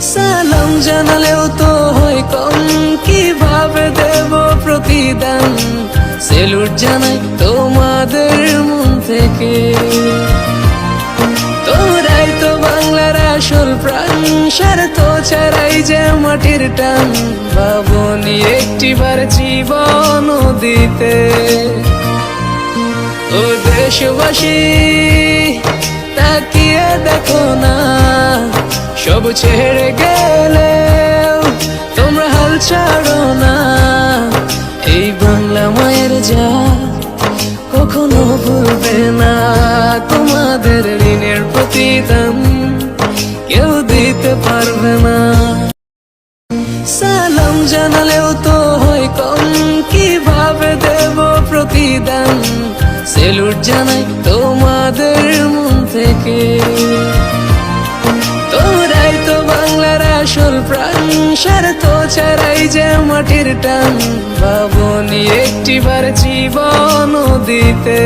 সালাম জানালেও তো হয় কম। কীভাবে দেব প্রতিদান? সেলুট জানাই তোমাদের মন থেকে। তোরাই তো বাংলার আসল প্রাণ, স্বার্থ ছাড়াই যে মাটির টান। ভাবনি একটিবার জীবন দিতে। ও দেশবাসী ছেড়ে গেলে তোমরা হাল ছাড়ো না। এই বাংলা মায়ের যা কখনো ভুলবে না। তোমাদের ঋণের প্রতিদান কেউ দিতে পারবে না। সালাম জানালেও তো হয় কম। কীভাবে দেব প্রতিদান? সেলুট জানাই ছাড়াই যে মাটির টান, ভাবনি একটিবার জীবন দিতে।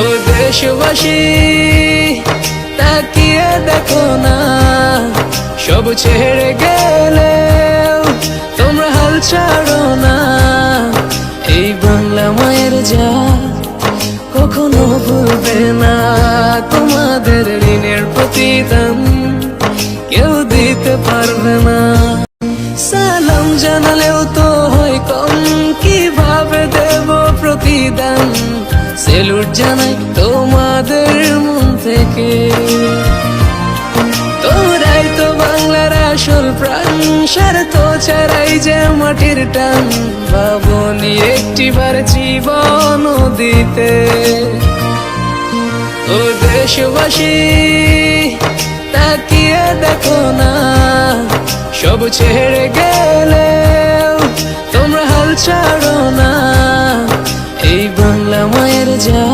ও দেশবাসী, তাকিয়ে দেখো না, সব ছেড়ে গেলে তোমরা হাল ছাড়ো না। এই বাংলা মায়ের যা কখনো ভুলবে না, তোমাদের ঋণের প্রতিদান কেউ দিতে পারবে না। জানালেও তো হয় কম। কীভাবে দেব প্রতিদান? সেলুট জানাই তোমাদের মন থেকে। তোরাই তো বাংলার আসল প্রাণ, স্বার্থ ছাড়াই যে মাটির টান। ভাবনি একটিবার জীবন দিতে। ও দেশবাসী, তাকিয়ে দেখো না সব ছেড়ে গেলে তোমরা হাল ছাড়ো না। এই বাংলা মায়ের যা